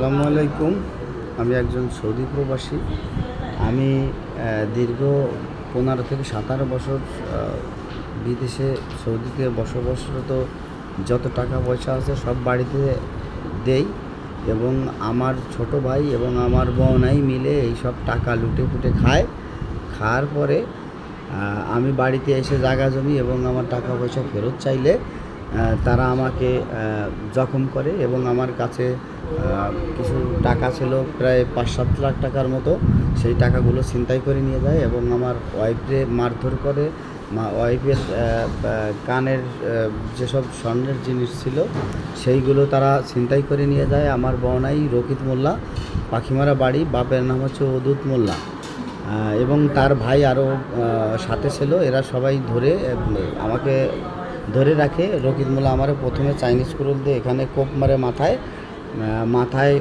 আসসালামু আলাইকুম। আমি একজন সৌদি প্রবাসী। আমি দীর্ঘ পনেরো থেকে সতেরো বছর বিদেশে সৌদিতে বসবাসরত যত টাকা পয়সা আছে সব বাড়িতে দেই এবং আমার ছোট ভাই এবং আমার বোনাই মিলে এই সব টাকা লুটে ফুটে খায়। খাওয়ার পরে আমি বাড়িতে এসে জায়গা জমি এবং আমার টাকা পয়সা ফেরত চাইলে তারা আমাকে জখম করে এবং আমার কাছে কিছু টাকা ছিল প্রায় পাঁচ সাত লাখ টাকার মতো, সেই টাকাগুলো ছিনতাই করে নিয়ে যায় এবং আমার ওয়াইফে মারধর করে, মা ওয়াইফের কানের যেসব স্বর্ণের জিনিস ছিল, সেইগুলো তারা ছিনতাই করে নিয়ে যায়। আমার বনাই রকিত মোল্লা, পাখিমারা বাড়ি, বাপের নাম হচ্ছে অদূত মোল্লা। এবং তার ভাই আরও সাথে ছিল, এরা সবাই ধরে আমাকে ধরে রাখে। রকিত মোল্লা আমার প্রথমে চাইনিজ কুরুল দিয়ে এখানে কোপ মারে মাথায় মাথায়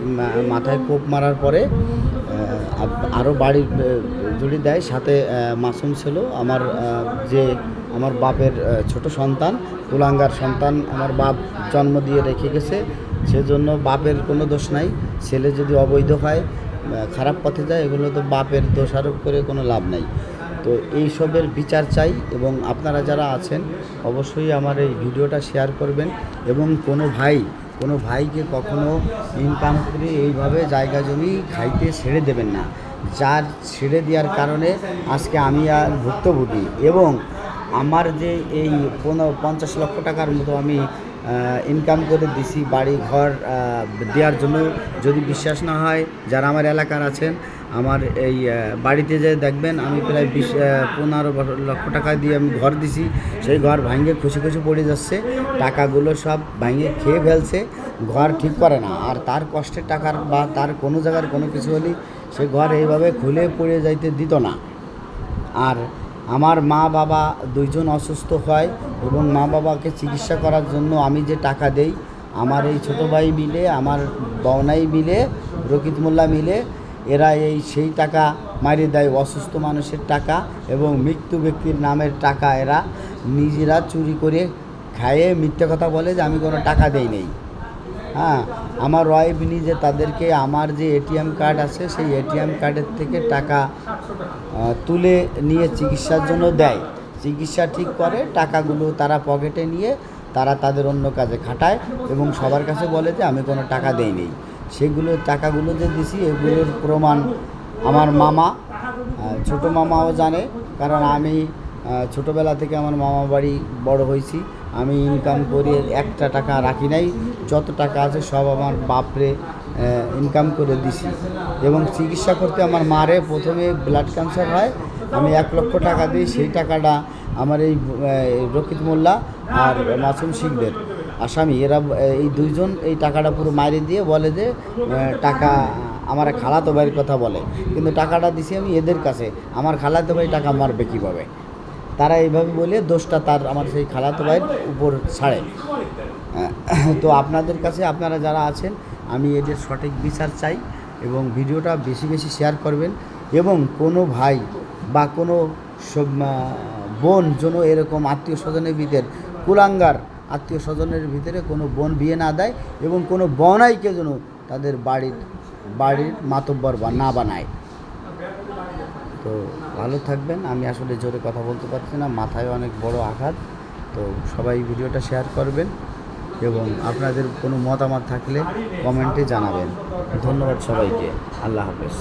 মাথায় কোপ মারার পরে আরও বাড়ির জুড়ি দেয়। সাথে মাসুম ছিল, আমার যে আমার বাপের ছোট সন্তান, কুলাঙ্গার সন্তান, আমার বাপ জন্ম দিয়ে রেখে গেছে। সেজন্য বাপের কোনো দোষ নাই। ছেলে যদি অবৈধ হয় খারাপ পথে যায়, এগুলো তো বাপের দোষারোপ করে কোনো লাভ নাই। তো এইসবের বিচার চাই এবং আপনারা যারা আছেন, অবশ্যই আমার এই ভিডিওটা শেয়ার করবেন এবং কোনো ভাই কোনো ভাইকে কখনো ইনকাম করে এইভাবে জায়গা জমি খাইতে ছেড়ে দেবেন না। যার ছেড়ে দেওয়ার কারণে আজকে আমি আর ভুক্তভোগী এবং আমার যে এই পঞ্চাশ লক্ষ টাকার মতো আমি ইনকাম করে দিছি, বাড়ি ঘর দেওয়ার জন্য। যদি বিশ্বাস না হয়, যারা আমার এলাকার আছেন, আমার এই বাড়িতে যে দেখবেন, আমি প্রায় বিশ পনেরো লক্ষ টাকা দিয়ে আমি ঘর দিছি, সেই ঘর ভাঙে খুশি খুশি পড়ে যাচ্ছে। টাকাগুলো সব ভাঙে খেয়ে ফেলছে, ঘর ঠিক করে না। আর তার কষ্টের টাকার বা তার কোনো জায়গার কোনো কিছু হলেই সে ঘর এইভাবে খুলে পড়ে যাইতে দিত না। আর আমার মা বাবা দুইজন অসুস্থ হয় এবং মা বাবাকে চিকিৎসা করার জন্য আমি যে টাকা দেই, আমার এই ছোটো ভাই মিলে, আমার বওনাই মিলে, রকিত মোল্লা মিলে, এরা এই সেই টাকা মারিয়ে দেয়, অসুস্থ মানুষের টাকা এবং মৃত্যু ব্যক্তির নামের টাকা এরা নিজেরা চুরি করে খায়ে মিথ্যে কথা বলে যে আমি কোনো টাকা দেই নেই। হ্যাঁ আমার ওয়াইফ নিজে তাদেরকে আমার যে এটিএম কার্ড আছে, সেই এটিএম কার্ডের থেকে টাকা তুলে নিয়ে চিকিৎসার জন্য দেয়। চিকিৎসা ঠিক করে, টাকাগুলো তারা পকেটে নিয়ে তারা তাদের অন্য কাজে খাটায় এবং সবার কাছে বলে যে, আমি কোনো টাকা দেই নেই সেগুলো টাকাগুলো যে দিছি, এগুলোর প্রমাণ আমার মামা ছোট মামাও জানে। কারণ আমি ছোটোবেলা থেকে আমার মামা বাড়ি বড় হয়েছি। আমি ইনকাম করে একটা টাকা রাখি নাই। যত টাকা আছে সব আমার বাপরে ইনকাম করে দিছি। এবং চিকিৎসা করতে আমার মারে প্রথমে ব্লাড ক্যান্সার হয়। আমি এক লক্ষ টাকা দিই সেই টাকাটা আমার এই রকিত মোল্লা আর মাসুম শিখদের আসামি, এরা এই দুইজন এই টাকাটা পুরো মাইরে দিয়ে বলে যে টাকা আমার খালাতো ভাইয়ের কথা বলে। কিন্তু টাকাটা দিছি আমি এদের কাছে। আমার খালাতো ভাই টাকা মারবে কীভাবে? তারা এইভাবে বলে দোষটা তার, আমার সেই খালাতো ভাইয়ের উপর ছাড়ে। তো আপনাদের কাছে আপনারা যারা আছেন, আমি এদের সঠিক বিচার চাই এবং ভিডিওটা বেশি বেশি শেয়ার করবেন এবং কোনো ভাই বা কোনো বোন যেন এরকম আত্মীয় স্বজনের ভিতর, কুলাঙ্গার আত্মীয় স্বজনের ভিতরে কোনো বোন বিয়ে না দেয় এবং কোনো বনাইকে যেন তাদের বাড়ির বাড়ির মাতব্বর বা না বানায়। তো ভালো থাকবেন। আমি আসলে জোরে কথা বলতে পারছি না, মাথায় অনেক বড় আঘাত। তো সবাই ভিডিওটা শেয়ার করবেন এবং আপনাদের কোনো মতামত থাকলে কমেন্টে জানাবেন। ধন্যবাদ সবাইকে। আল্লাহ হাফেজ।